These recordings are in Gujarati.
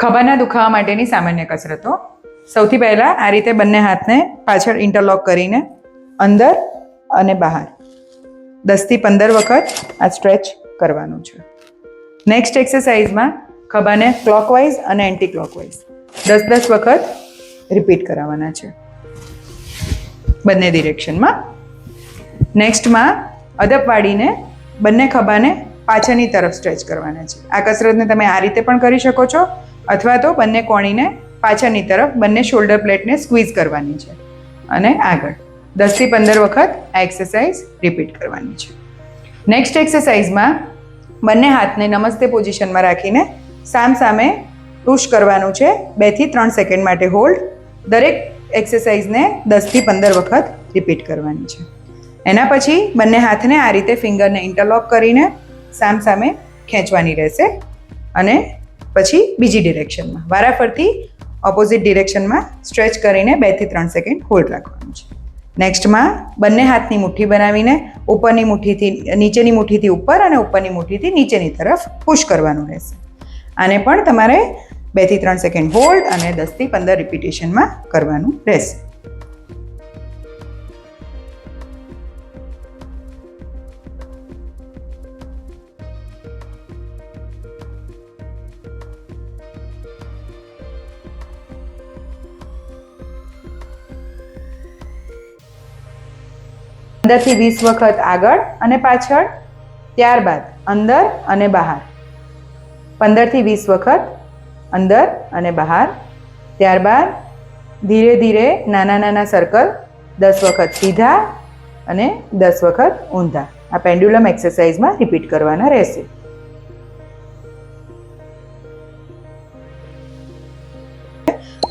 ખભાના દુખાવા માટેની સામાન્ય કસરતો. સૌથી પહેલાં આ રીતે બંને હાથને પાછળ ઇન્ટરલોક કરીને અંદર અને બહાર. દસથી પંદર વખત આ સ્ટ્રેચ કરવાનું છે. નેક્સ્ટ એક્સરસાઇઝમાં ખભાને ક્લોકવાઇઝ અને એન્ટી ક્લોકવાઇઝ દસ દસ વખત રિપીટ કરાવવાના છે. બંને ડિરેક્શનમાં નેક્સ્ટમાં અદબ વાળીને બંને ખભાને પાછળની તરફ સ્ટ્રેચ કરવાના છે. આ કસરતને તમે આ રીતે પણ કરી શકો છો. અથવા તો બંને કોણીને પાછળની તરફ બંને શોલ્ડર પ્લેટને સ્ક્વીઝ કરવાની છે. અને આગળ. દસથી પંદર વખત આ એક્સરસાઇઝ રિપીટ કરવાની છે. નેક્સ્ટ એક્સરસાઇઝમાં બંને હાથને નમસ્તે પોઝિશનમાં રાખીને સામ સામે પુશ કરવાનું છે. બેથી ત્રણ સેકન્ડ માટે હોલ્ડ દરેક એક્સરસાઇઝને દસથી પંદર વખત રિપીટ કરવાની છે. એના પછી બંને હાથને આ રીતે ફિંગરને ઇન્ટરલોક કરીને સામ સામે ખેંચવાની રહેશે. અને પછી બીજી ડિરેક્શનમાં. વારાફરતી ઓપોઝિટ ડિરેક્શનમાં સ્ટ્રેચ કરીને બેથી ત્રણ સેકન્ડ હોલ્ડ રાખવાનું છે. નેક્સ્ટમાં બંને હાથની મુઠ્ઠી બનાવીને ઉપરની મુઠ્ઠીથી, નીચેની મુઠ્ઠીથી ઉપર અને ઉપરની મુઠ્ઠીથી નીચેની તરફ પુશ કરવાનું રહેશે. આને પણ તમારે બેથી ત્રણ સેકન્ડ હોલ્ડ અને દસથી પંદર રિપીટેશનમાં કરવાનું રહેશે. પંદરથી વીસ વખત આગળ અને પાછળ, ત્યારબાદ અંદર અને બહાર. પંદરથી વીસ વખત અંદર અને બહાર, ત્યારબાદ ધીરે ધીરે નાના નાના સર્કલ દસ વખત સીધા અને દસ વખત ઊંધા. આ પેન્ડ્યુલમ એક્સરસાઇઝમાં રિપીટ કરવાના રહેશે.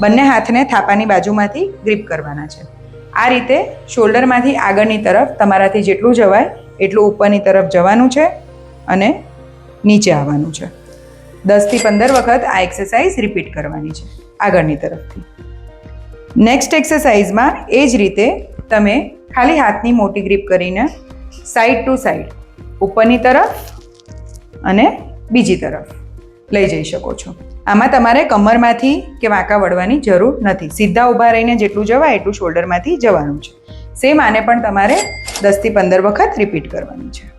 બંને હાથને થાપાની બાજુમાંથી ગ્રીપ કરવાના છે. આ રીતે શોલ્ડરમાંથી આગળની તરફ તમારાથી જેટલું જવાય એટલું ઉપરની તરફ જવાનું છે અને નીચે આવવાનું છે. દસથી પંદર વખત આ એક્સરસાઇઝ રિપીટ કરવાની છે, આગળની તરફથી. નેક્સ્ટ એક્સરસાઇઝમાં એ જ રીતે તમે ખાલી હાથની મોટી ગ્રીપ કરીને સાઈડ ટુ સાઈડ ઉપરની તરફ અને બીજી તરફ લઈ જઈ શકો છો. આમાં તમારે કમરમાંથી કે વાંકા વળવાની જરૂર નથી. સીધા ઊભા રહીને જેટલું જવાય એટલું શોલ્ડરમાંથી જવાનું છે. સેમ આને પણ તમારે દસથી પંદર વખત રિપીટ કરવાની છે.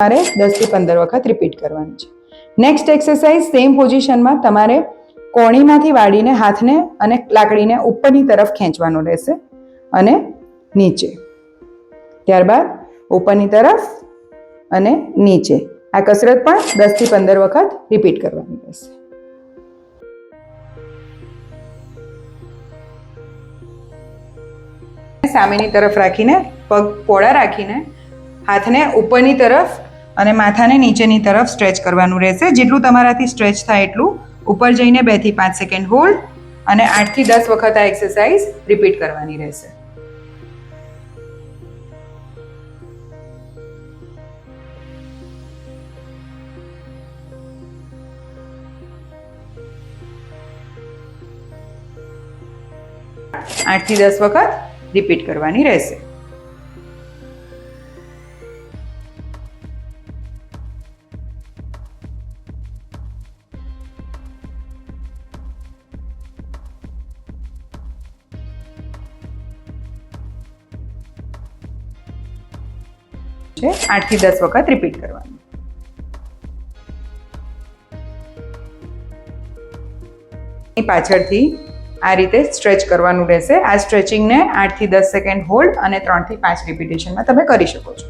તમારે દસથી પંદર વખત રિપીટ કરવાની છે. નેક્સ્ટ એક્સરસાઇઝ સેમ પોઝિશનમાં તમારે કોણીમાંથી વાળીને હાથને અને લાકડીને ઉપરની તરફ ખેંચવાનું રહેશે અને નીચે. ત્યારબાદ ઉપરની તરફ અને નીચે. આ કસરત પણ દસથી પંદર વખત રિપીટ કરવાની રહેશે. સામેની તરફ રાખીને પગ પોળા રાખીને હાથને ઉપરની તરફ અને માથાને નીચેની તરફ સ્ટ્રેચ કરવાનું રહેશે. જેટલું તમારાથી સ્ટ્રેચ થાય એટલું ઉપર જઈને બેથી પાંચ સેકન્ડ હોલ્ડ અને આઠથી દસ વખત આ એક્સરસાઇઝ રિપીટ કરવાની રહેશે. આઠથી દસ વખત રિપીટ કરવાની રહેશે. છે. આઠથી દસ વખત રિપીટ કરવાનું. પાછળથી આ રીતે સ્ટ્રેચ કરવાનું રહેશે. આ સ્ટ્રેચિંગને આઠથી દસ સેકન્ડ હોલ્ડ અને ત્રણથી પાંચ રિપીટેશનમાં તમે કરી શકો છો.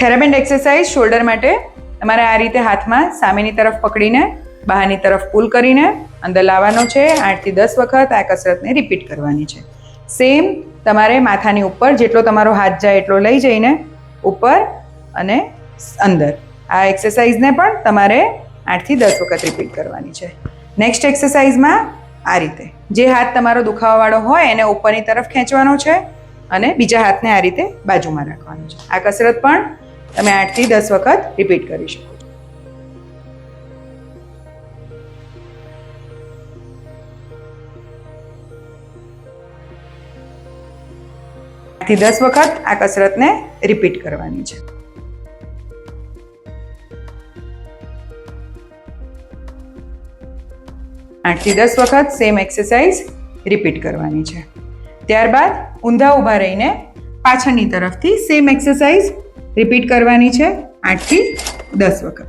થેરાબેન્ડ એક્સરસાઇઝ શોલ્ડર માટે તમારે આ રીતે હાથમાં સામેની તરફ પકડીને, બહારની તરફ પુલ કરીને, અંદર લાવવાનો છે. આઠથી દસ વખત આ કસરતને રિપીટ કરવાની છે. સેમ તમારે માથાની ઉપર જેટલો તમારો હાથ જાય એટલો લઈ જઈને ઉપર અને અંદર. આ એક્સરસાઇઝને પણ તમારે આઠથી દસ વખત રિપીટ કરવાની છે. નેક્સ્ટ એક્સરસાઇઝમાં આ રીતે. જે હાથ તમારો દુખાવાવાળો હોય એને ઉપરની તરફ ખેંચવાનો છે અને બીજા હાથને આ રીતે બાજુમાં રાખવાનો છે. આ કસરત પણ તમે આઠથી દસ વખત રિપીટ કરી શકો. થી દસ વખત આ કસરતને રિપીટ કરવાની છે. આઠથી દસ વખત સેમ એક્સરસાઇઝ રિપીટ કરવાની છે. ત્યારબાદ ઊંધા ઊભા રહીને પાછળની તરફથી સેમ એક્સરસાઇઝ રિપીટ કરવાની છે. આઠથી દસ વખત.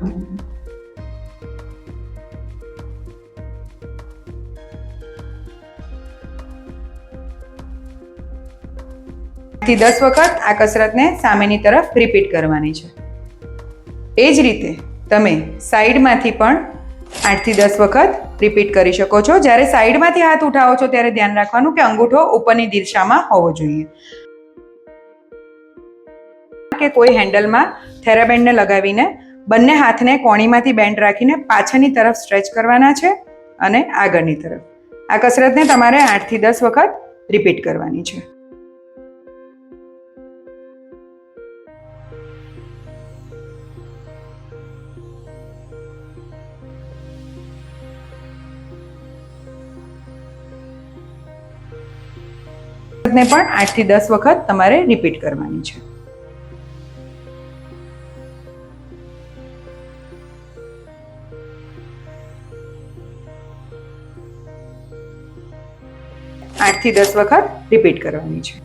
થી દસ વખત આ કસરતને સામેની તરફ રિપીટ કરવાની છે. એ જ રીતે તમે સાઈડમાંથી પણ આઠથી દસ વખત રિપીટ કરી શકો છો. જ્યારે સાઈડમાંથી હાથ ઉઠાવો છો ત્યારે ધ્યાન રાખવાનું કે અંગૂઠો ઉપરની દિશામાં હોવો જોઈએ. કે કોઈ હેન્ડલમાં થેરાબેન્ડને લગાવીને બંને હાથને કોણીમાંથી બેન્ડ રાખીને પાછળની તરફ સ્ટ્રેચ કરવાના છે અને આગળની તરફ. આ કસરતને તમારે આઠથી દસ વખત રિપીટ કરવાની છે. ને પણ આઠથી દસ વખત તમારે રિપીટ કરવાની છે. આઠથી દસ વખત રિપીટ કરવાની છે.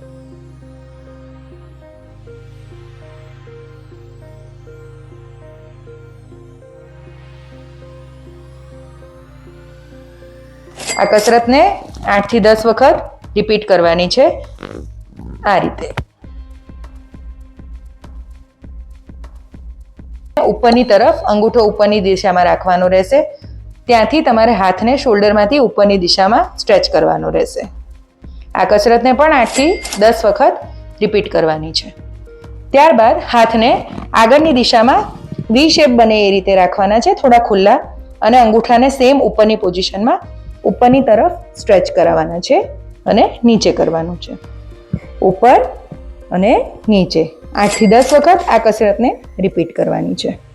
આ કસરતને આઠથી દસ વખત રિપીટ કરવાની છે આ રીતે. ઉપરની તરફ અંગૂઠો ઉપરની દિશામાં રાખવાનો રહેશે. ત્યાંથી તમારે હાથને શોલ્ડરમાંથી ઉપરની દિશામાં સ્ટ્રેચ કરવાનો રહેશે. આ કસરતને પણ આઠથી દસ વખત રિપીટ કરવાની છે. ત્યારબાદ હાથને આગળની દિશામાં વી શેપ બને એ રીતે રાખવાના છે, થોડા ખુલ્લા, અને અંગૂઠાને સેમ ઉપરની પોઝિશનમાં ઉપરની તરફ સ્ટ્રેચ કરાવવાના છે. અને નીચે કરવાનું છે. ઉપર અને નીચે. આઠથી દસ વખત આ કસરતને રિપીટ કરવાની છે.